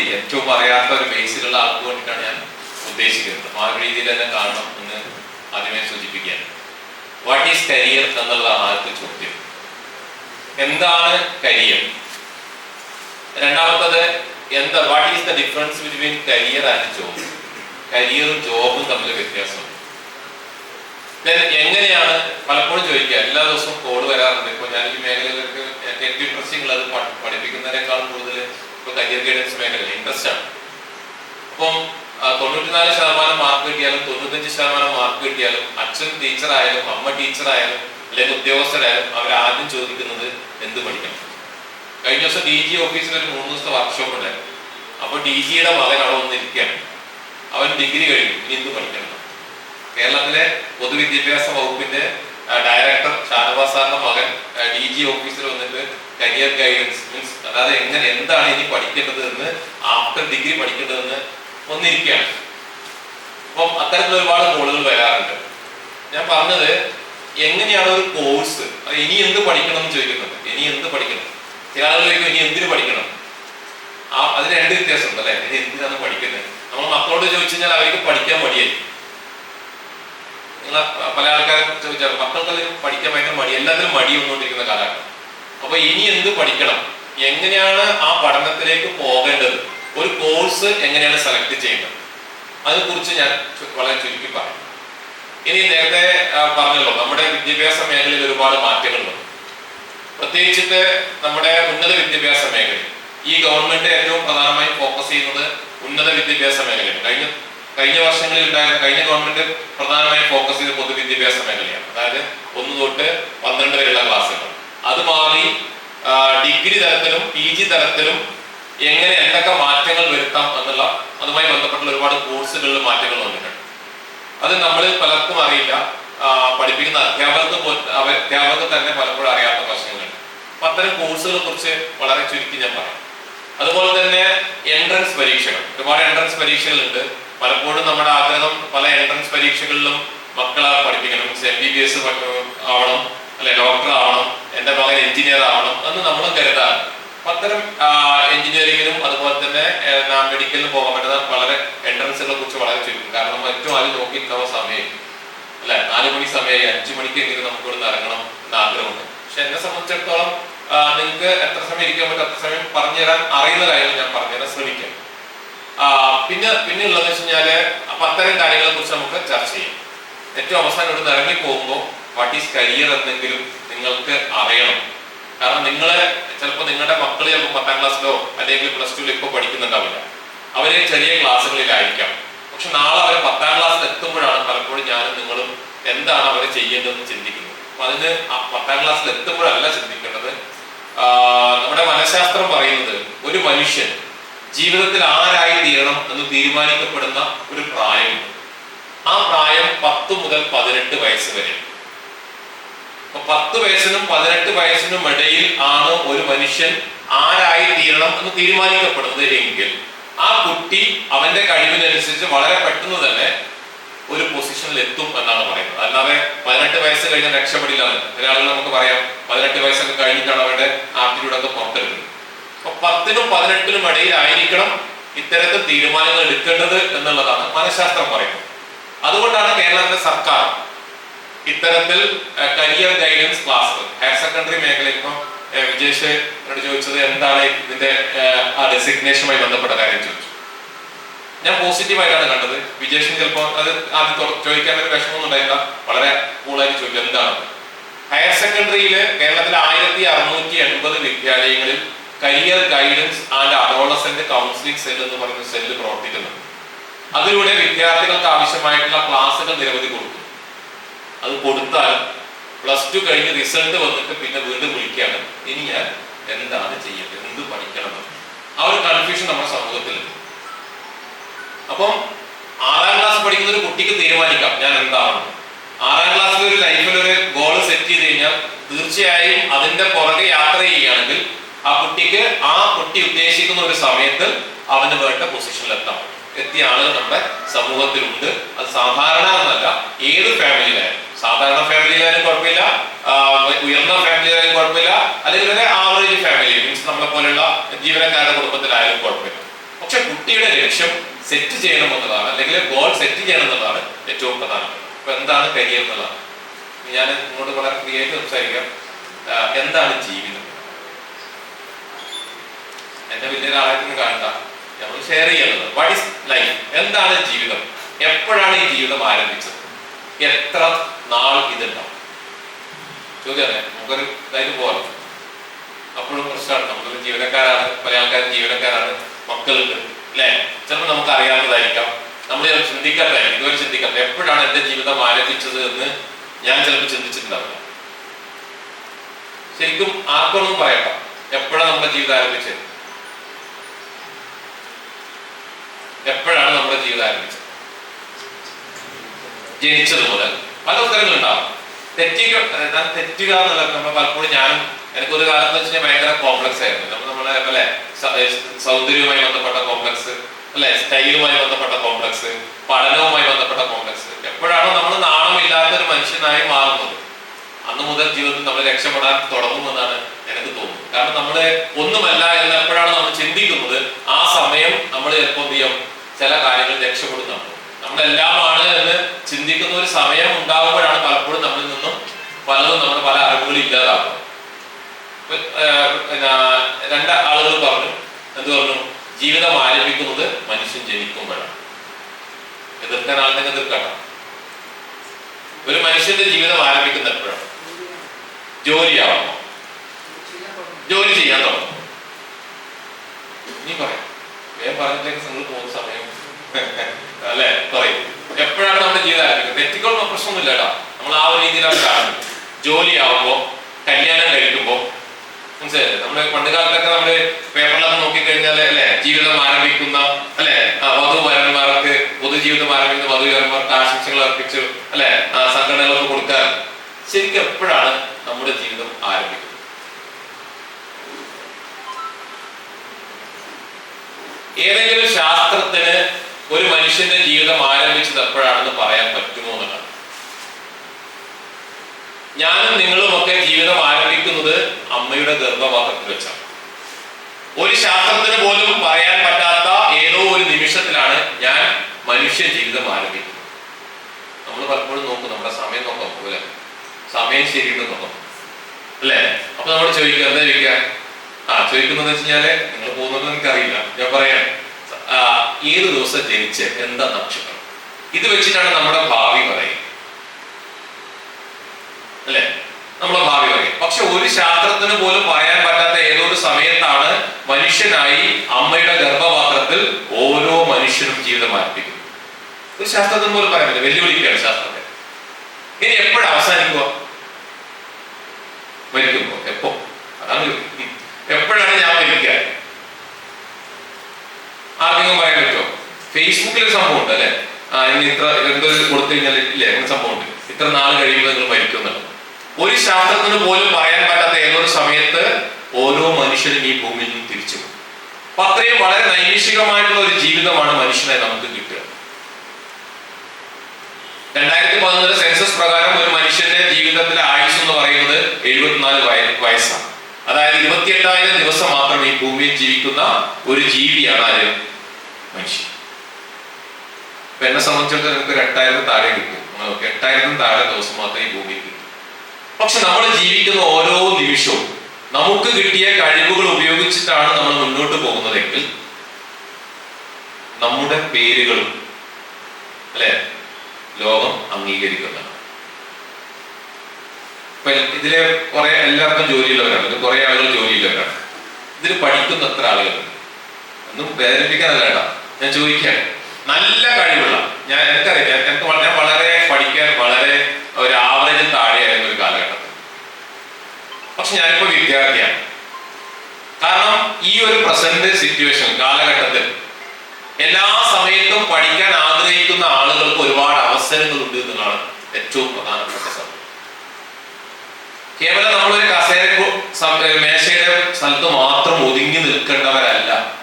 കൂടി ഏറ്റവും അറിയാത്ത ഒരു ബേസിലുള്ള ആൾക്ക് വേണ്ടിയിട്ടാണ് ഞാൻ ഉദ്ദേശിക്കുന്നത്. ആ ഒരു രീതിയിൽ തന്നെ കാണണം എന്ന് ആദ്യമേ സൂചിപ്പിക്കുകയാണ്. വാട്ട് ഈസ് കരിയർ എന്നുള്ളതാണ് ആദ്യത്തെ ചോദ്യം. എന്താണ് കരിയർ രണ്ടാമത്തത് എന്താ what is the difference between career and job കരിയറും ജോബും തമ്മിൽ Then എങ്ങനെയാണ് പലപ്പോഴും ചോദിക്കുക എല്ലാ ദിവസവും കോഡ് വരാറുണ്ട്. ഇപ്പൊ ഞാൻ ഈ മേഖലയിലൊക്കെ ഏറ്റവും ഇൻട്രസ്റ്റിംഗ് ഉള്ളത് പഠി- പഠിപ്പിക്കുന്നതിനേക്കാൾ കൂടുതൽ ഇപ്പൊ കരിയർ ഗൈഡൻസ് മേഖല ഇൻട്രസ്റ്റ് ആണ്. അപ്പം തൊണ്ണൂറ്റിനാല് ശതമാനം മാർക്ക് കിട്ടിയാലും തൊണ്ണൂറ്റഞ്ച് ശതമാനം മാർക്ക് കിട്ടിയാലും അച്ഛൻ ടീച്ചറായാലും അമ്മ ടീച്ചറായാലും അല്ലെങ്കിൽ ഉദ്യോഗസ്ഥരായാലും അവർ ആദ്യം ചോദിക്കുന്നത് എന്ത് പഠിക്കണം? കഴിഞ്ഞ ദിവസം ഡി ജി ഓഫീസിൽ ഒരു മൂന്ന് ദിവസത്തെ വർക്ക്ഷോപ്പ് ഉണ്ടായിരുന്നു. അപ്പൊ ഡി ജിയുടെ മകൻ അവിടെ വന്നിരിക്കുകയാണ്. അവൻ ഡിഗ്രി കഴിഞ്ഞു ഇനി എന്ത് പഠിക്കണം? കേരളത്തിലെ പൊതുവിദ്യാഭ്യാസ വകുപ്പിന്റെ ഡയറക്ടർ ഷാനവാസ് സാറിന്റെ മകൻ ഡി ജി ഓഫീസിൽ വന്നിട്ട് കരിയർ ഗൈഡൻസ് മീൻസ് അതായത് എങ്ങനെ എന്താണ് ഇനി പഠിക്കേണ്ടത് എന്ന് ആഫ്റ്റർ ഡിഗ്രി പഠിക്കേണ്ടതെന്ന് വന്നിരിക്കുകയാണ്. അപ്പം അത്തരത്തിൽ ഒരുപാട് കോളുകൾ വരാറുണ്ട്. ഞാൻ പറഞ്ഞത് എങ്ങനെയാണ് ഒരു കോഴ്സ് ഇനി എന്ത് പഠിക്കണം എന്ന് ചോദിക്കുന്നത്. ഇനി എന്ത് പഠിക്കണം? ചില ആളുകൾ ഇനി എന്തിനു പഠിക്കണം? ആ അതിന് രണ്ട് വ്യത്യാസമുണ്ട് അല്ലെ? ഇനി എന്തിനാണ് പഠിക്കുന്നത്? നമ്മൾ മക്കളോട് ചോദിച്ചു കഴിഞ്ഞാൽ അവർക്ക് പഠിക്കാൻ മടിയായിരിക്കും നിങ്ങൾ പല ആൾക്കാരും ചോദിച്ചാൽ മക്കൾക്കെല്ലാം പഠിക്കാൻ ഭയങ്കര മടി എല്ലാത്തിനും മടി വന്നുകൊണ്ടിരിക്കുന്ന കാലഘട്ടം. അപ്പൊ ഇനി എന്ത് പഠിക്കണം? എങ്ങനെയാണ് ആ പഠനത്തിലേക്ക് പോകേണ്ടത്? ഒരു കോഴ്സ് എങ്ങനെയാണ് സെലക്ട് ചെയ്യേണ്ടത്? അതിനെക്കുറിച്ച് ഞാൻ വളരെ ചുരുക്കി പറയാം ഇനി നേരത്തെ പറഞ്ഞല്ലോ നമ്മുടെ വിദ്യാഭ്യാസ മേഖലയിൽ ഒരുപാട് മാറ്റങ്ങളുണ്ട്. പ്രത്യേകിച്ചിട്ട് നമ്മുടെ ഉന്നത വിദ്യാഭ്യാസ മേഖലയിൽ. ഈ ഗവൺമെന്റ് ഏറ്റവും പ്രധാനമായും ഫോക്കസ് ചെയ്യുന്നത് ഉന്നത വിദ്യാഭ്യാസ മേഖലയാണ്. കഴിഞ്ഞ കഴിഞ്ഞ വർഷങ്ങളിൽ ഉണ്ടായിരുന്ന കഴിഞ്ഞ ഗവൺമെന്റ് പ്രധാനമായും ഫോക്കസ് ചെയ്ത പൊതുവിദ്യാഭ്യാസ മേഖലയാണ്. അതായത് ഒന്ന് തൊട്ട് പന്ത്രണ്ട് വരെയുള്ള ക്ലാസ്സുകൾ അത് മാറി ഡിഗ്രി തലത്തിലും പി ജി തലത്തിലും എങ്ങനെ എന്തൊക്കെ മാറ്റങ്ങൾ വരുത്താം എന്നുള്ള അതുമായി ബന്ധപ്പെട്ടുള്ള ഒരുപാട് കോഴ്സുകളിൽ മാറ്റങ്ങൾ വന്നിട്ടുണ്ട്. അത് നമ്മൾ പലർക്കും അറിയില്ല. പഠിപ്പിക്കുന്ന അധ്യാപകർക്ക് അധ്യാപകർക്ക് തന്നെ പലപ്പോഴും അറിയാത്ത പ്രശ്നങ്ങളുണ്ട് അപ്പൊ അത്തരം കോഴ്സുകളെ കുറിച്ച് വളരെ ചുരുക്കി ഞാൻ പറയാം. അതുപോലെ തന്നെ എൻട്രൻസ് പരീക്ഷകൾ. ഒരുപാട് എൻട്രൻസ് പരീക്ഷകളുണ്ട്. പലപ്പോഴും നമ്മുടെ ആഗ്രഹം പല എൻട്രൻസ് പരീക്ഷകളിലും മക്കളെ പഠിപ്പിക്കണം. എം ബി ബി എസ് ആവണം. അല്ലെ ഡോക്ടർ ആവണം. എന്റെ മകൻ എഞ്ചിനീയർ ആവണം എന്ന് നമ്മളും കരുതാറ്. അത്തരം എഞ്ചിനീയറിംഗിനും അതുപോലെ തന്നെ മെഡിക്കലിനും പോകാൻ പറ്റുന്ന വളരെ എൻട്രൻസുകളെ കുറിച്ച് വളരെ ചുരുക്കും. കാരണം നമ്മൾ ഏറ്റവും ആദ്യം നോക്കി നോക്കിയിട്ടുള്ള സമയം അല്ലെ? നാല് മണി സമയമായി അഞ്ചു മണിക്ക് എങ്കിലും നമുക്ക് ഇവിടെ ഇറങ്ങണം എന്ന ആഗ്രഹമുണ്ട്. പക്ഷെ എന്നെ സംബന്ധിച്ചിടത്തോളം നിങ്ങൾക്ക് എത്ര സമയം ഇരിക്കാൻ പറ്റും അത്ര സമയം പറഞ്ഞുതരാൻ അറിയുന്ന കാര്യങ്ങൾ ഞാൻ പറഞ്ഞുതരാൻ ശ്രമിക്കാം. പിന്നെ പിന്നെ ഉള്ളതെന്ന് വെച്ച് കഴിഞ്ഞാൽ അപ്പൊ അത്തരം കാര്യങ്ങളെ കുറിച്ച് നമുക്ക് ചർച്ച ചെയ്യാം. ഏറ്റവും അവസാനം ഇവിടുന്ന് ഇറങ്ങി പോകുമ്പോൾ വാട്ട് ഈസ് കരിയർ എന്തെങ്കിലും നിങ്ങൾക്ക് അറിയണം. കാരണം നിങ്ങളെ ചിലപ്പോൾ നിങ്ങളുടെ മക്കൾ ചിലപ്പോൾ പത്താം ക്ലാസ്സിലോ അല്ലെങ്കിൽ പ്ലസ് ടുവിലോ ഇപ്പോൾ പഠിക്കുന്നുണ്ടാവില്ല. അവർ ചെറിയ ക്ലാസ്സുകളിലായിരിക്കാം. പക്ഷെ നാളെ അവർ പത്താം ക്ലാസ്സിൽ എത്തുമ്പോഴാണ് പലപ്പോഴും ഞാനും നിങ്ങളും എന്താണ് അവർ ചെയ്യേണ്ടതെന്ന് ചിന്തിക്കുന്നത്. അപ്പൊ അതിന് പത്താം ക്ലാസ്സിൽ എത്തുമ്പോഴല്ല ചിന്തിക്കേണ്ടത്. നമ്മുടെ മനഃശാസ്ത്രം പറയുന്നത് ഒരു മനുഷ്യൻ ജീവിതത്തിൽ ആരായി തീരണം എന്ന് തീരുമാനിക്കപ്പെടുന്ന ഒരു പ്രായമുണ്ട്. ആ പ്രായം പത്ത് മുതൽ പതിനെട്ട് വയസ്സ് വരെ അപ്പൊ പത്ത് വയസ്സിനും പതിനെട്ട് വയസ്സിനും ഇടയിൽ ആണ് ഒരു മനുഷ്യൻ ആരായി തീരണം എന്ന് തീരുമാനിക്കപ്പെടുന്നത് എങ്കിൽ ആ കുട്ടി അവന്റെ കഴിവിനനുസരിച്ച് വളരെ പെട്ടെന്ന് തന്നെ ഒരു പൊസിഷനിൽ എത്തും എന്നാണ് പറയുന്നത്. അല്ലാതെ പതിനെട്ട് വയസ്സ് കഴിഞ്ഞാൽ രക്ഷപ്പെടില്ല ആളുകൾ നമുക്ക് പറയാം പതിനെട്ട് വയസ്സൊക്കെ കഴിഞ്ഞിട്ടാണ് അവരുടെ ആപ്റ്റിറ്റ്യൂഡ് ഒക്കെ പുറത്തെടുക്കുന്നത്. അപ്പൊ പത്തിനും പതിനെട്ടിനും ഇടയിലായിരിക്കണം ഇത്തരത്തിൽ തീരുമാനങ്ങൾ എടുക്കേണ്ടത് എന്നുള്ളതാണ് മനഃശാസ്ത്രം പറയുന്നത്. അതുകൊണ്ടാണ് കേരളത്തിലെ സർക്കാർ ഇത്തരത്തിൽ career guidance class higher secondary മേഖലയിൽ ഇപ്പം വിജേഷ് എന്നോട് ചോദിച്ചത് എന്താണ് ഇതിന്റെ ആ ഡെസിഗ്നേഷനുമായി ബന്ധപ്പെട്ട കാര്യം ചോദിച്ചു. ഞാൻ പോസിറ്റീവായിട്ടാണ് കണ്ടത്. വിജേഷിന് ചിലപ്പോൾ അത് ആദ്യം ചോദിക്കാൻ ഒരു വിഷമമൊന്നും ഉണ്ടായില്ല. വളരെ കൂളായിട്ട് ചോദിച്ചു എന്താണ്? ഹയർ സെക്കൻഡറിയിൽ കേരളത്തിലെ ആയിരത്തി അറുന്നൂറ്റി എൺപത് വിദ്യാലയങ്ങളിൽ career guidance and adolescent counselling cell എന്ന് പറയുന്ന സെല്ല് പ്രവർത്തിക്കുന്നുണ്ട് അതിലൂടെ വിദ്യാർത്ഥികൾക്ക് ആവശ്യമായിട്ടുള്ള ക്ലാസ്സുകൾ നിരവധി കൊടുക്കും. അത് കൊടുത്താൽ പ്ലസ് ടു കഴിഞ്ഞ് റിസൾട്ട് വന്നിട്ട് പിന്നെ വീണ്ടും വിളിക്കുകയാണ് ഇനി ഞാൻ എന്താണ് ചെയ്യേണ്ടത്? എന്ത് പഠിക്കണം. ആ ഒരു കൺഫ്യൂഷൻ നമ്മുടെ സമൂഹത്തിലുണ്ട്. അപ്പം ആറാം ക്ലാസ് പഠിക്കുന്ന ഒരു കുട്ടിക്ക് തീരുമാനിക്കാം. ഞാൻ എന്താണ്? ആറാം ക്ലാസ്സിൽ ഒരു ലൈഫിൽ ഒരു ഗോൾ സെറ്റ് ചെയ്ത് കഴിഞ്ഞാൽ തീർച്ചയായും അതിന്റെ പുറകെ യാത്ര ചെയ്യുകയാണെങ്കിൽ ആ കുട്ടിക്ക് ആ കുട്ടി ഉദ്ദേശിക്കുന്ന ഒരു സമയത്ത് അവന് വേണ്ട പറ്റും. എത്തിയ ആളുകൾ നമ്മുടെ സമൂഹത്തിലുണ്ട്. അത് സാധാരണ എന്നല്ല ഏത് ഫാമിലിയിലായാലും സാധാരണ ഫാമിലിയിലായാലും കുഴപ്പമില്ല. ഉയർന്ന ഫാമിലിയിലായാലും കുഴപ്പമില്ല. അല്ലെങ്കിൽ ഒരു ആവറേജ് ഫാമിലി മീൻസ് നമ്മളെ പോലെയുള്ള ജീവനക്കാരുടെ കുടുംബത്തിലായാലും കുഴപ്പമില്ല. പക്ഷെ കുട്ടിയുടെ ലക്ഷ്യം സെറ്റ് ചെയ്യണം എന്നതാണ് അല്ലെങ്കിൽ ഗോൾ സെറ്റ് ചെയ്യണം എന്നതാണ് ഏറ്റവും പ്രധാനം. അപ്പൊ എന്താണ് കരിയർ എന്നുള്ളതാണ് ഞാൻ ഇങ്ങോട്ട് വളരെ ക്രിയേറ്റ് സംസാരിക്കാം. ആ, എന്താണ് ജീവിതം? എന്നെ വലിയൊരാളായിട്ടൊന്നും കാണണ്ട. നമ്മൾ ഷെയർ ചെയ്യുന്നത് വാട്ട് ഇസ് ലൈഫ് എന്താണ് ജീവിതം? എപ്പോഴാണ് ഈ ജീവിതം ആരംഭിച്ചത്? എത്ര നാൾ ഇതുണ്ടാവും ചോദ്യം അല്ലേ നമുക്കൊരു ഇതായിട്ട് പോകാം അപ്പോഴും പ്രശ്നമാണ്. നമ്മളൊരു ജീവനക്കാരാണ് പല ആൾക്കാർ ജീവനക്കാരാണ് മക്കളുണ്ട് അല്ലേ? ചിലപ്പോൾ നമുക്ക് അറിയാവുന്നതായിരിക്കാം. നമ്മൾ ചിലപ്പോൾ ചിന്തിക്കാറില്ല. ഇതുവരെ ചിന്തിക്കട്ടെ എപ്പോഴാണ് എന്റെ ജീവിതം ആരംഭിച്ചത് എന്ന് ഞാൻ ചിലപ്പോൾ ചിന്തിച്ചിട്ടുണ്ടാവില്ല. ശരിക്കും ആർക്കൊന്നും പറയട്ടോ എപ്പോഴാണ് നമ്മുടെ ജീവിതം ആരംഭിച്ചത്? എപ്പോഴാണ് നമ്മുടെ ജീവിതം ആരംഭിച്ചത്? ജനിച്ചത് മുതൽ. പല ഉത്തരങ്ങളുണ്ടാവും തെറ്റിക തെറ്റുക എന്നുള്ള നമ്മൾ പലപ്പോഴും ഞാനും എനിക്കൊരു കാലം എന്ന് വെച്ചാൽ ഭയങ്കര കോംപ്ലക്സ് ആയിരുന്നു. നമ്മൾ നമ്മളെ അല്ലെ സൗന്ദര്യവുമായി ബന്ധപ്പെട്ട കോംപ്ലക്സ് അല്ലെ സ്റ്റൈലുമായി ബന്ധപ്പെട്ട കോംപ്ലക്സ് പഠനവുമായി ബന്ധപ്പെട്ട കോംപ്ലക്സ് എപ്പോഴാണോ നമ്മൾ നാണമില്ലാത്ത ഒരു മനുഷ്യനായി മാറുന്നത്. അന്ന് മുതൽ ജീവിതത്തിൽ നമ്മൾ രക്ഷപ്പെടാൻ തുടങ്ങുമെന്നാണ് എനിക്ക് തോന്നുന്നത്. കാരണം നമ്മൾ ഒന്നുമല്ല എന്ന് എപ്പോഴാണ് നമ്മൾ ചിന്തിക്കുന്നത് ആ സമയം നമ്മൾ ചിലപ്പോൾ ചില കാര്യങ്ങൾ രക്ഷപ്പെടുന്നുണ്ട്. നമ്മളെല്ലാമാണ് എന്ന് ചിന്തിക്കുന്ന ഒരു സമയം ഉണ്ടാകുമ്പോഴാണ് പലപ്പോഴും നമ്മളിൽ നിന്നും പലതും നമ്മുടെ പല അറിവുകളും ഇല്ലാതാകും രണ്ട് ആളുകൾ പറഞ്ഞു. എന്ത് പറഞ്ഞു? ജീവിതം ആരംഭിക്കുന്നത് മനുഷ്യൻ ജനിക്കുമ്പോഴാണ്. എതിർക്കാൻ ആളിനെ എതിർക്കണം. ഒരു മനുഷ്യന്റെ ജീവിതം ആരംഭിക്കുന്ന എപ്പോഴാണ്? ജോലിയാവണം ജോലി ചെയ്യാൻ തുടങ്ങും. നീ പറയാം. വേഗം പറഞ്ഞിട്ടേക്ക് നിങ്ങൾ പോകുന്ന സമയം. അല്ലെ? പറയും. എപ്പോഴാണ് നമ്മുടെ ജീവിതം ആരംഭിക്കുന്നത് തെറ്റിക്കൊള്ളുന്ന പ്രശ്നമൊന്നുമില്ല കേട്ടോ നമ്മൾ ആ ഒരു രീതിയിലാണ് കാണുന്നത്. ജോലിയാവുമ്പോ കല്യാണം കഴിക്കുമ്പോ മനസ്സിലായില്ലേ? നമ്മുടെ പണ്ട് കാലത്തൊക്കെ നമ്മൾ പേപ്പറിലൊക്കെ നോക്കിക്കഴിഞ്ഞാൽ അല്ലെ? ജീവിതം ആരംഭിക്കുന്ന അല്ലെ? വധുവരന്മാർക്ക് പൊതുജീവിതം ആരംഭിക്കുന്ന വധുവരന്മാർക്ക് ആശംസകൾ അർപ്പിച്ചു അല്ലെ? സംഘടനകളൊക്കെ കൊടുക്കാൻ. ശരിക്കും എപ്പോഴാണ് നമ്മുടെ ജീവിതം ആരംഭിക്കുന്നത്? ഏതെങ്കിലും ശാസ്ത്രത്തിന് ഒരു മനുഷ്യന്റെ ജീവിതം ആരംഭിച്ചത് എപ്പോഴാണെന്ന് പറയാൻ പറ്റുമോ എന്നാണ് ഞാനും നിങ്ങളും ഒക്കെ ജീവിതം ആരംഭിക്കുന്നത് അമ്മയുടെ ഗർഭപാത്രത്തിൽ വെച്ചാണ്. ഒരു ശാസ്ത്രത്തിന് പോലും പറയാൻ പറ്റാത്ത ഏതോ ഒരു നിമിഷത്തിലാണ് ഞാൻ മനുഷ്യ ജീവിതം ആരംഭിക്കുന്നത്. നമ്മൾ പലപ്പോഴും നോക്കും നമ്മുടെ സമയം നോക്കാം പോലെ സമയം ശരിയുണ്ട് നോക്കാം. അല്ലേ? അപ്പൊ നമ്മൾ ചോദിക്കുക എന്താ ചോദിക്കുക? ആ ചോദിക്കുന്നത് വെച്ച് കഴിഞ്ഞാൽ നിങ്ങൾ പോകുന്നത് എനിക്കറിയില്ല. ഞാൻ പറയാം. ഏത് ദിവസം ജനിച്ച് എന്താ നക്ഷത്രം? ഇത് വെച്ചിട്ടാണ് നമ്മുടെ ഭാവി പറയുന്നത്. അല്ലെ? നമ്മുടെ ഭാവി പറയും പക്ഷെ ഒരു ശാസ്ത്രത്തിന് പോലും പറയാൻ പറ്റാത്ത ഏതോ ഒരു സമയത്താണ് മനുഷ്യനായി അമ്മയുടെ ഗർഭപാത്രത്തിൽ ഓരോ മനുഷ്യനും ജീവിതം ആരംഭിക്കുന്നത്? ഒരു ശാസ്ത്രത്തിന് പോലും പറയാൻ പറ്റില്ല. വെല്ലുവിളിക്കുകയാണ് ശാസ്ത്രത്തെ. ഇനി എപ്പോഴും അവസാനിക്കുക? മരിക്കുമ്പോ എപ്പോ? അതാണ് എപ്പോഴാണ് ഞാൻ മരിക്കുക? ആർക്കെങ്കിലും പറയാൻ പറ്റുമോ ഫേസ്ബുക്കിൽ ഒരു സംഭവം ഉണ്ട് അല്ലെ? ആ ഇനി ഇത്ര എന്തൊരു കൊടുത്തു കഴിഞ്ഞാൽ ഇല്ലേ? അങ്ങനെ സംഭവം ഉണ്ട് ഇത്ര നാൾ കഴിയുമ്പോൾ നിങ്ങൾ മരിക്കും ഒരു ശാസ്ത്രത്തിന് പോലും പറയാൻ പറ്റാത്ത ഏതൊരു സമയത്ത് ഓരോ മനുഷ്യനും ഈ ഭൂമിയിൽ നിന്ന് തിരിച്ചു പോകും. അപ്പൊ അത്രയും വളരെ നൈമിഷികമായിട്ടുള്ള ഒരു ജീവിതമാണ് മനുഷ്യനെ നമുക്ക് കിട്ടുക. രണ്ടായിരത്തി പതിനൊന്നിലെ സെൻസസ് പ്രകാരം ഒരു മനുഷ്യന്റെ ജീവിതത്തിലെ ആയുസ് എന്ന് പറയുന്നത് എഴുപത്തിനാല് വയ- വയസ്സാണ്. അതായത് ഇരുപത്തിയെട്ടായിരം ദിവസം മാത്രം ഈ ഭൂമിയിൽ ജീവിക്കുന്ന ഒരു ജീവിയാണ് ആര്? മനുഷ്യൻ. ഇപ്പൊ എന്നെ സംബന്ധിച്ചിടത്തോളം നമുക്ക് ഒരു എട്ടായിരം താഴെ കിട്ടും. എട്ടായിരം താഴെ ദിവസം മാത്രമേ ഈ ഭൂമിയിൽ കിട്ടും. പക്ഷെ നമ്മൾ ജീവിക്കുന്ന ഓരോ നിമിഷവും നമുക്ക് കിട്ടിയ കഴിവുകൾ ഉപയോഗിച്ചിട്ടാണ് നമ്മൾ മുന്നോട്ട് പോകുന്നതെങ്കിൽ നമ്മുടെ പേരുകളും അല്ലെ ലോകം അംഗീകരിക്കുന്നതാണ്. ഇപ്പൊ ഇതിലെ കുറെ എല്ലാവർക്കും ജോലിയുള്ളവരാണ്. കുറെ ആളുകൾ ജോലിയുള്ളവരാണ്. ഇതിൽ പഠിക്കുന്ന എത്ര ആളുകളുണ്ട്? ഒന്നും വേദനിപ്പിക്കാനല്ല കേട്ടോ. ഞാൻ ചോദിക്കുകയാണ്. നല്ല കഴിവുള്ള ഞാൻ എനിക്കറിയാം എനിക്ക് ഞാൻ വളരെ പഠിക്കാൻ വളരെ ഒരു ആവറേജ് താഴെയായിരുന്നു ഒരു കാലഘട്ടത്തിൽ. പക്ഷെ ഞാനിപ്പോ വിദ്യാർത്ഥിയാണ്. കാരണം ഈ ഒരു പ്രസന്റ് സിറ്റുവേഷൻ കാലഘട്ടത്തിൽ എല്ലാ സമയത്തും പഠിക്കാൻ ആഗ്രഹിക്കുന്ന ആളുകൾക്ക് ഒരുപാട് അവസരങ്ങളുണ്ട് എന്നുള്ളതാണ് ഏറ്റവും പ്രധാനപ്പെട്ട സത്യം. കേവലം നമ്മളൊരു കസേര മേശയുടെ സ്ഥലത്ത് മാത്രം ഒതുങ്ങി നിൽക്കേണ്ടവരല്ല.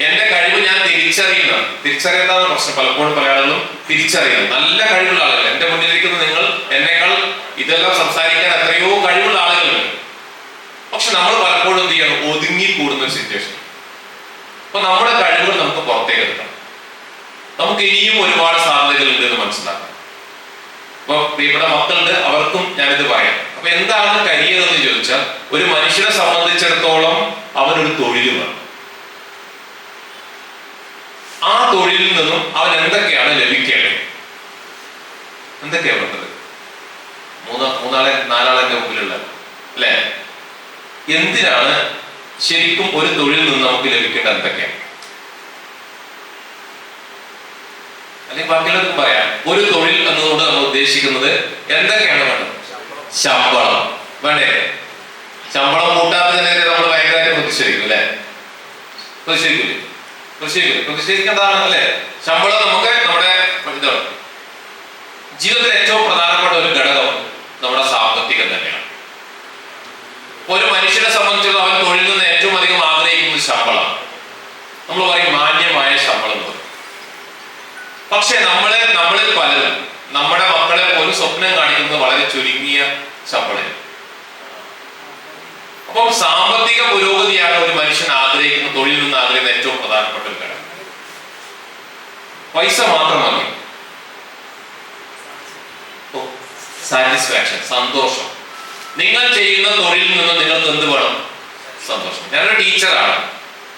എന്റെ കഴിവ് ഞാൻ തിരിച്ചറിയുന്നത് തിരിച്ചറിയാത്ത പ്രശ്നം. പലപ്പോഴും പല ആളുകളും തിരിച്ചറിയുന്നത് നല്ല കഴിവുള്ള ആളുകൾ. എന്റെ മുന്നിലിരിക്കുന്ന നിങ്ങൾ എന്നേക്കാൾ ഇതെല്ലാം സംസാരിക്കാൻ എത്രയോ കഴിവുള്ള ആളുകളുണ്ട്. പക്ഷെ നമ്മൾ പലപ്പോഴും എന്ത് ചെയ്യണം? ഒതുങ്ങി കൂടുന്ന ഒരു സിറ്റുവേഷൻ അപ്പൊ നമ്മുടെ കഴിവുകൾ നമുക്ക് പുറത്തേക്ക് എടുക്കണം. നമുക്ക് ഇനിയും ഒരുപാട് സാധ്യതകൾ ഉണ്ട് എന്ന് മനസ്സിലാക്കാം. അപ്പൊ ഇവിടെ മക്കളുണ്ട് അവർക്കും ഞാനിത് പറയാം. അപ്പൊ എന്താണ് കരിയർ എന്ന് ചോദിച്ചാൽ ഒരു മനുഷ്യനെ സംബന്ധിച്ചിടത്തോളം അവനൊരു തൊഴിൽ വേണം ആ തൊഴിലിൽ നിന്നും അവൻ എന്തൊക്കെയാണ് ലഭിക്കേണ്ടത്? എന്തൊക്കെയാണ് വേണ്ടത്? മൂന്ന് മൂന്നാളെ നാലാളെന്റെ മുമ്പിലുള്ള അല്ലേ? എന്തിനാണ് ശരിക്കും ഒരു തൊഴിൽ നിന്ന് നമുക്ക് ലഭിക്കേണ്ട എന്തൊക്കെയാണ്? അല്ലെങ്കിൽ ബാക്കിയുള്ളവർക്കും പറയാം ഒരു തൊഴിൽ എന്നതുകൊണ്ട് നമ്മൾ ഉദ്ദേശിക്കുന്നത് എന്തൊക്കെയാണ് വേണ്ടത്? ശമ്പളം. വേണ്ടേ? ശമ്പളം കൂട്ടാത്തതിനൊക്കെ നമ്മൾ ഭയങ്കരമായിട്ട് പ്രതിഷേധിക്കും അല്ലെ? പ്രതിഷേധിക്കില്ലേ പ്രതിഷേധിക്കില്ലേ പ്രതിഷേധിക്കേണ്ടതാണ് അല്ലേ ശമ്പളം നമുക്ക് നമ്മുടെ എന്താണ് ജീവിതത്തിൽ ഏറ്റവും പ്രധാനപ്പെട്ട ഒരു ഘടകം നമ്മുടെ സാമ്പത്തികം തന്നെയാണ്. ഒരു മനുഷ്യനെ സംബന്ധിച്ചിടത്തോളം അവൻ തൊഴിൽ നിന്ന് ഏറ്റവും അധികം ആഗ്രഹിക്കുന്നത് ശമ്പളം. നമ്മൾ പറയും മാന്യമായ ശമ്പളം എന്ന് പറയും. പക്ഷെ നമ്മളെ നമ്മളിൽ പലരും നമ്മുടെ മക്കളെ പോലും സ്വപ്നം കാണിക്കുന്നത് വളരെ ചുരുങ്ങിയ ശമ്പളം അപ്പം സാമ്പത്തിക പുരോഗതിയാണ് ഒരു മനുഷ്യൻ ആഗ്രഹിക്കുന്ന തൊഴിൽ നിന്ന് ആഗ്രഹിക്കുന്ന ഏറ്റവും പ്രധാനപ്പെട്ട ഒരു ഘടകം. പൈസ മാത്രമല്ല. മതി സാറ്റിസ്ഫാക്ഷൻ സന്തോഷം. നിങ്ങൾ ചെയ്യുന്ന തൊഴിലിൽ നിന്ന് നിങ്ങൾക്ക് എന്ത് വേണം? സന്തോഷം. ഞാനൊരു ടീച്ചറാണ്.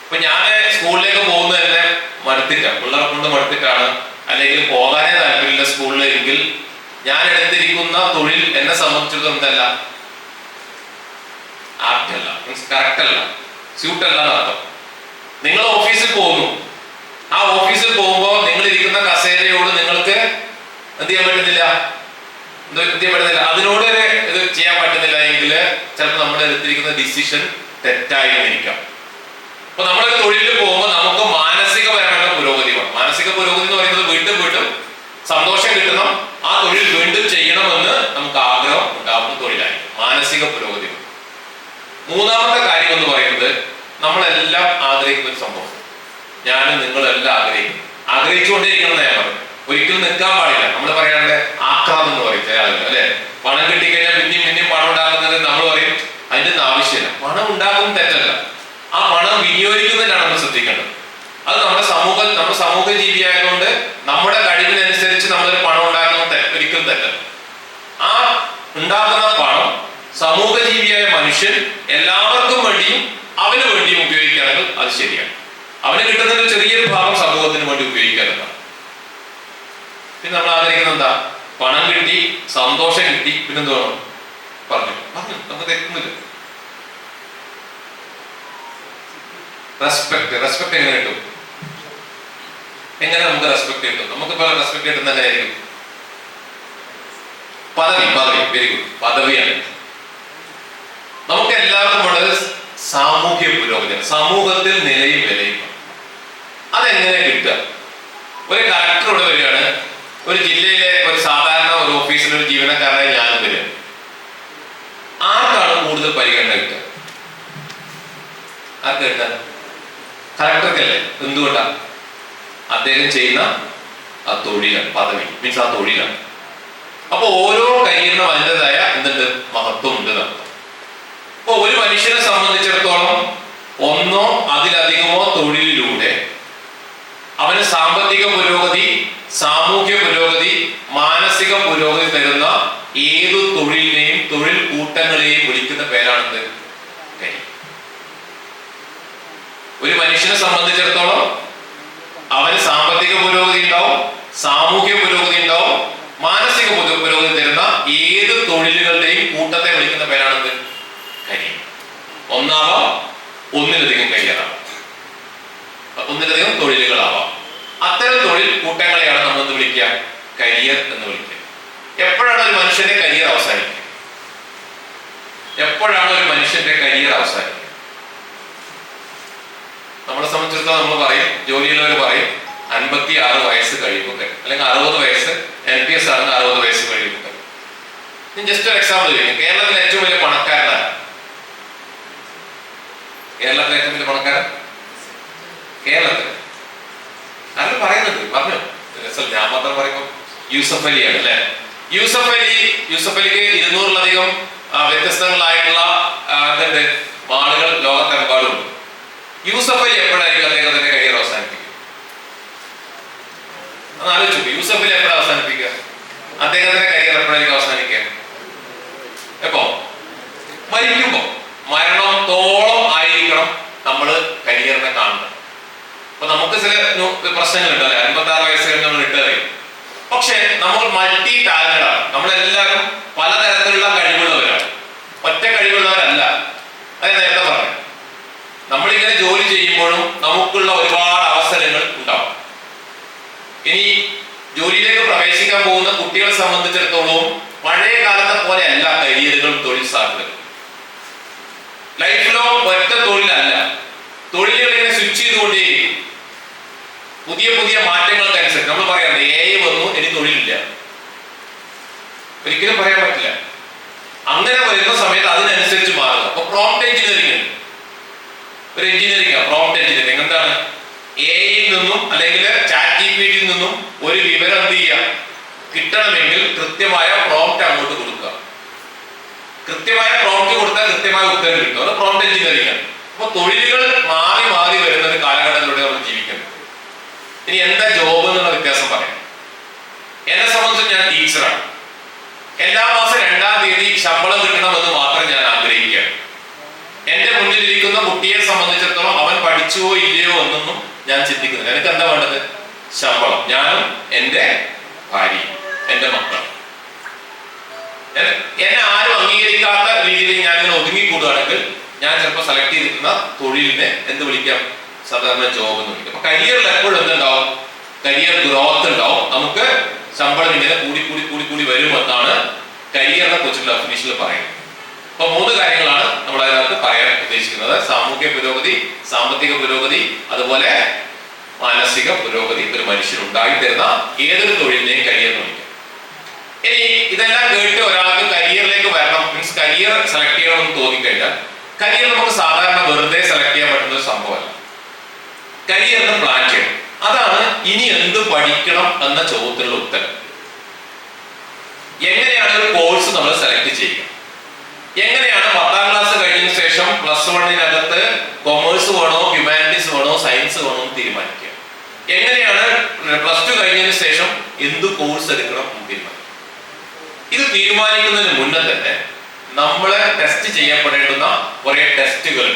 അപ്പൊ ഞാൻ സ്കൂളിലേക്ക് പോകുന്നത് തന്നെ മടുത്തിട്ട പിള്ളേരെ കൊണ്ട് മടുത്തിട്ടാണ്. അല്ലെങ്കിൽ പോകാനേ താല്പര്യമില്ല സ്കൂളിലെങ്കിൽ. ഞാൻ എടുത്തിരിക്കുന്ന തൊഴിൽ എന്നെ സംബന്ധിച്ചിടത്തോളം എന്തല്ല ആപ്റ്റ് മീൻസ് കറക്റ്റ് അല്ല സ്യൂട്ട് അല്ല നിങ്ങൾ ഓഫീസിൽ പോകുന്നു. ആ ഓഫീസിൽ പോകുമ്പോൾ നിങ്ങൾ ഇരിക്കുന്ന കസേരയോട് നിങ്ങൾക്ക് എന്ത് ചെയ്യാൻ പറ്റുന്നില്ല? എന്ത് ചെയ്യാൻ പറ്റുന്നില്ല? അതിനോട് ഇത് ചെയ്യാൻ പറ്റുന്നില്ല എങ്കിൽ ചിലപ്പോൾ നമ്മൾ എടുത്തിരിക്കുന്ന ഡിസിഷൻ തെറ്റായിരിക്കാം. അപ്പൊ നമ്മളൊരു തൊഴിലിൽ പോകുമ്പോൾ നമുക്ക് മാനസികപരമായ പുരോഗതി വേണം മാനസിക പുരോഗതി എന്ന് പറയുന്നത് വീണ്ടും വീണ്ടും സന്തോഷം കിട്ടണം ആ തൊഴിൽ വീണ്ടും ചെയ്യണമെന്ന് നമുക്ക് ആഗ്രഹം ഉണ്ടാവുന്ന തൊഴിലായി മാനസിക പുരോഗതി. മൂന്നാമത്തെ കാര്യം എന്ന് പറയുന്നത് നമ്മളെല്ലാം ആഗ്രഹിക്കുന്ന ഒരു സംഭവം. ഞാനും നിങ്ങളെല്ലാം ആഗ്രഹിക്കും ആഗ്രഹിച്ചുകൊണ്ടിരിക്കണം ഞാൻ പറഞ്ഞു ഒരിക്കലും നിൽക്കാൻ പാടില്ല. നമ്മൾ പറയാണ്ട് ആക്കാം എന്ന് പറയും ചില ആളുകൾ അല്ലെ? പണം കിട്ടിക്കഴിഞ്ഞാൽ പിന്നെയും പിന്നെയും പണം ഉണ്ടാക്കുന്നത് നമ്മൾ പറയും ഒന്നും ആവശ്യമില്ല. പണം ഉണ്ടാക്കുന്നത് തെറ്റല്ല. ആ പണം വിനിയോഗിക്കുന്നതിനാണ് നമ്മൾ ശ്രദ്ധിക്കേണ്ടത്. അത് നമ്മുടെ സമൂഹ നമ്മുടെ സമൂഹ ജീവിയായതുകൊണ്ട് നമ്മുടെ കഴിവിനനുസരിച്ച് നമ്മൾ പണം ഉണ്ടാക്കുന്നത് ഒരിക്കലും തെറ്റല്ല. ആ ഉണ്ടാക്കുന്ന പണം സമൂഹ ജീവിയായ മനുഷ്യൻ എല്ലാവർക്കും വേണ്ടിയും അവന് വേണ്ടിയും ഉപയോഗിക്കുകയാണെങ്കിൽ അത് ശരിയാണ്. അവന് കിട്ടുന്ന ഒരു ചെറിയൊരു ഭാഗം സമൂഹത്തിന് വേണ്ടി ഉപയോഗിക്കാനുള്ളതാണ് പിന്നെ നമ്മൾ ആഗ്രഹിക്കുന്നത് എന്താ? പണം കിട്ടി സന്തോഷം കിട്ടി പിന്നെന്ത് വേണം? പറഞ്ഞു. പറഞ്ഞു. നമുക്ക് തെറ്റുന്നില്ല റെസ്പെക്ട് റെസ്പെക്ട് എങ്ങനെ കിട്ടും? എങ്ങനെ നമുക്ക് റെസ്പെക്ട് കിട്ടും? നമുക്ക് പല റെസ്പെക്ട് കിട്ടുന്ന എങ്ങനെയായിരിക്കും? പദവി. പദവി. വെരി ഗുഡ് പദവിയാണ് നമുക്ക് എല്ലാവർക്കും വേണ്ടത് സാമൂഹ്യ പുരോഗതി. സമൂഹത്തിൽ നിലയും വിലയും. അതെങ്ങനെ കിട്ടുക? ഒരു കളക്ടർ ഇവിടെ വരികയാണ്. ഒരു ജില്ലയിലെ ഒരു സാധാരണ ഒരു ഓഫീസിലെ ഒരു ജീവനക്കാരനായി ഞാനും വരും ആർക്കാണ് കൂടുതൽ പരിഗണന കിട്ടുക? ആർക്ക് കിട്ടുക? കളക്ടർക്കല്ലേ എന്തുകൊണ്ടാണ് അദ്ദേഹം ചെയ്യുന്ന ആ തൊഴിലാണ് പദവി. മീൻസ് ആ തൊഴിലാണ്. അപ്പൊ ഓരോ കരിയറിനും അതിന്റെതായ എന്തുണ്ട്? മഹത്വം ഉണ്ട് അപ്പൊ ഒരു മനുഷ്യനെ സംബന്ധിച്ചിടത്തോളം ഒന്നോ അതിലധികമോ തൊഴിലിലൂടെ അവന് സാമ്പത്തിക പുരോഗതി സാമൂഹ്യ പുരോഗതി മാനസിക പുരോഗതി തരുന്ന ഏതു തൊഴിലിനെയും തൊഴിൽ കൂട്ടങ്ങളെയും വിളിക്കുന്ന പേരാണെന്ത്? ഒരു മനുഷ്യനെ സംബന്ധിച്ചിടത്തോളം അവന് സാമ്പത്തിക പുരോഗതി ഉണ്ടാവും സാമൂഹ്യ പുരോഗതി ഉണ്ടാവും മാനസിക പുരോ- പുരോഗതി തരുന്ന ഏത് തൊഴിലുകളുടെയും കൂട്ടത്തെ വിളിക്കുന്ന പേരാണെന്ത് കരി ഒന്നാവാം ഒന്നിലധികം കരിയറാവാം ഒന്നിലധികം തൊഴിലുകളാവാം അത്തരം തൊഴിൽ കൂട്ടങ്ങളെയാണ് വിളിക്കുക കരിയർ എന്ന് വിളിക്കാം. എപ്പോഴാണ് ഒരു മനുഷ്യന്റെ കരിയർ അവസാനിക്കുക? എപ്പോഴാണ് ഒരു മനുഷ്യന്റെ കരിയർ അവസാനിക്കുക? നമ്മളെ സംബന്ധിച്ചിടത്തോളം നമ്മൾ പറയും ജോലിയുള്ളവർ പറയും അൻപത്തി ആറ് വയസ്സ് കഴിയുമ്പോൾ കഴിയും. അല്ലെങ്കിൽ അറുപത് വയസ്സ് എൻ പി എസ് ആണെങ്കിൽ അറുപത് വയസ്സ് കഴിയുമ്പോൾ കഴിയും. ഞാൻ ജസ്റ്റ് ഒരു എക്സാമ്പിൾ ചോദിക്കും. കേരളത്തിലെ ഏറ്റവും വലിയ പണക്കാരനാണ് കേരളത്തിലെ ഏറ്റവും വലിയ പണക്കാരൻ? കേരളത്തിൽ ആരും പറയുന്നുണ്ട്? പറഞ്ഞു. അച്ഛൻ ഞാൻ മാത്രം പറയുമ്പോൾ യൂസഫ് അലിയാണ് അല്ലെ? യൂസഫ് അലി യൂസഫ് അലിക്ക് ഇരുന്നൂറിലധികം വ്യത്യസ്തങ്ങളായിട്ടുള്ള എന്തുണ്ട്? വാളുകൾ ലോകത്തെമ്പാടുണ്ട് യൂസഫ് അലി എപ്പോഴായിരിക്കും അദ്ദേഹത്തിന്റെ കരിയർ അവസാനിപ്പിക്കും ആലോചിച്ചു യൂസഫ് അലി എപ്പോഴാണ് അവസാനിപ്പിക്കുക? അദ്ദേഹത്തിന്റെ കരിയർ എപ്പോഴായിരിക്കും അവസാനിപ്പിക്കുക? നമുക്ക് ചില പ്രശ്നങ്ങളുണ്ട് അല്ലെ? അൻപത്തി വയസ്സ് കഴിഞ്ഞ് നമ്മൾ ചെയ്യും പക്ഷെ നമ്മൾ മൾട്ടി ടാലന്റഡ് ആണ്. നമ്മളെല്ലാവരും പലതരത്തിലുള്ള കഴിവുള്ളവരാണ്. ഒറ്റ കഴിവുള്ളവരല്ല. അത് നേരത്തെ പറഞ്ഞു. നമ്മളിങ്ങനെ ജോലി ചെയ്യുമ്പോഴും നമുക്കുള്ള ഒരുപാട് അവസരങ്ങൾ ഉണ്ടാവും. ഇനി ജോലിയിലേക്ക് പ്രവേശിക്കാൻ പോകുന്ന കുട്ടികളെ സംബന്ധിച്ചിടത്തോളം പഴയ കാലത്തെ പോലെ അല്ല കരിയറുകളും തൊഴിൽ സാധ്യതകളും. ലൈഫ് ലോങ് ഒറ്റ തൊഴിലല്ല തൊഴിലുകൾ ഇങ്ങനെ സ്വിച്ച് ചെയ്തുകൊണ്ടേയിരിക്കും പുതിയ പുതിയ മാറ്റങ്ങൾക്കനുസരിച്ച് നമ്മൾ പറയാം എ ഐ വന്നു ഇനി തൊഴിലില്ല. ഒരിക്കലും പറയാൻ പറ്റില്ല. അങ്ങനെ വരുന്ന സമയത്ത് അതിനനുസരിച്ച് മാറുക അപ്പൊ പ്രോംപ്റ്റ് എഞ്ചിനീയറിംഗ് ഒരു എഞ്ചിനീയറിംഗ് പ്രോംപ്റ്റ് എഞ്ചിനീയറിംഗ് എന്താണ്? എ ഐയിൽ നിന്നും അല്ലെങ്കിൽ ചാറ്റ് ജി പി നിന്നും ഒരു വിവരം എന്ത് ചെയ്യുക? കിട്ടണമെങ്കിൽ കൃത്യമായ പ്രോംപ്റ്റ് അങ്ങോട്ട് കൊടുക്കുക. കൃത്യമായ പ്രോംപ്റ്റ് കൊടുത്താൽ കൃത്യമായ ഉത്തരം കിട്ടും. അത് പ്രോംപ്റ്റ് എഞ്ചിനീയറിംഗ് ആണ്. അപ്പൊ തൊഴിലുകൾ മാറി മാറി വരുന്ന ഒരു കാലഘട്ടത്തിലൂടെ നമ്മൾ ജീവിക്കുന്നത് ഇനി എന്താ ജോബ് എന്നുള്ള വ്യത്യാസം പറയാം എന്നെ സംബന്ധിച്ച് ഞാൻ ടീച്ചറാണ് എല്ലാ മാസം രണ്ടാം തീയതി ശമ്പളം കിട്ടണമെന്ന് മാത്രം ഞാൻ ആഗ്രഹിക്കുകയാണ്. എന്റെ മുന്നിലിരിക്കുന്ന കുട്ടിയെ സംബന്ധിച്ചിടത്തോളം അവൻ പഠിച്ചുവോ ഇല്ലയോ എന്നൊന്നും ഞാൻ ചിന്തിക്കുന്നില്ല. എനിക്ക് എന്താ വേണ്ടത്? ശമ്പളം. ഞാനും എന്റെ ഭാര്യ എന്റെ മക്കൾ എന്നെ- ആരും അംഗീകരിക്കാത്ത രീതിയിൽ ഞാൻ ഇങ്ങനെ ഒതുങ്ങിക്കൂടുകയാണെങ്കിൽ ഞാൻ ചിലപ്പോൾ സെലക്ട് ചെയ്തിരിക്കുന്ന തൊഴിലിനെ എന്ത് വിളിക്കാം? സാധാരണ ജോബ് എന്ന് വിളിക്കും. അപ്പൊ കരിയറിൽ എപ്പോഴും എന്തുണ്ടാവും? കരിയർ ഗ്രോത്ത് ഉണ്ടാവും. നമുക്ക് ശമ്പളം ഇങ്ങനെ കൂടി കൂടി കൂടി കൂടി വരുമെന്നാണ് കരിയറിനെ കുറിച്ചുള്ള ഡെഫിനിഷനിൽ പറയുന്നത്. അപ്പൊ മൂന്ന് കാര്യങ്ങളാണ് നമ്മൾ അതിനകത്ത് പറയാൻ ഉദ്ദേശിക്കുന്നത്. സാമൂഹ്യ പുരോഗതി സാമ്പത്തിക പുരോഗതി അതുപോലെ മാനസിക പുരോഗതി. ഒരു മനുഷ്യൻ ഉണ്ടായി തരുന്ന ഏതൊരു തൊഴിലിനെയും കരിയർ എന്ന് വിളിക്കാം. ഇനി ഇതെല്ലാം കേട്ട് ഒരാൾക്ക് കരിയറിലേക്ക് വരണം. മീൻസ് കരിയർ സെലക്ട് ചെയ്യണമെന്ന് തോന്നിക്കഴിഞ്ഞാൽ കരിയർ നമുക്ക് സാധാരണ വെറുതെ സെലക്ട് ചെയ്യാൻ കരിയറിന് പ്ലാൻ ചെയ്യണം അതാണ് ഇനി എന്ത് പഠിക്കണം എന്ന ചോദ്യത്തിനുള്ള ഉത്തരം. എങ്ങനെയാണ് ഒരു കോഴ്സ് നമ്മൾ സെലക്ട് ചെയ്യുക? എങ്ങനെയാണ് പത്താം ക്ലാസ് കഴിഞ്ഞ ശേഷം പ്ലസ് വണ്ണിനകത്ത് കൊമേഴ്സ് വേണോ ഹ്യൂമാനിറ്റീസ് വേണോ സയൻസ് വേണോ എന്ന് തീരുമാനിക്കുക? എങ്ങനെയാണ് പ്ലസ് ടു കഴിഞ്ഞതിന് ശേഷം എന്ത് കോഴ്സ് എടുക്കണം എന്ന് തീരുമാനിക്കുക? ഇത് തീരുമാനിക്കുന്നതിന് മുന്നേ തന്നെ നമ്മളെ ടെസ്റ്റ് ചെയ്യപ്പെടേണ്ടുന്ന കുറെ ടെസ്റ്റുകൾ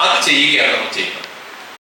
അത് ചെയ്യുകയാണ് നമ്മൾ ചെയ്യുന്നത്.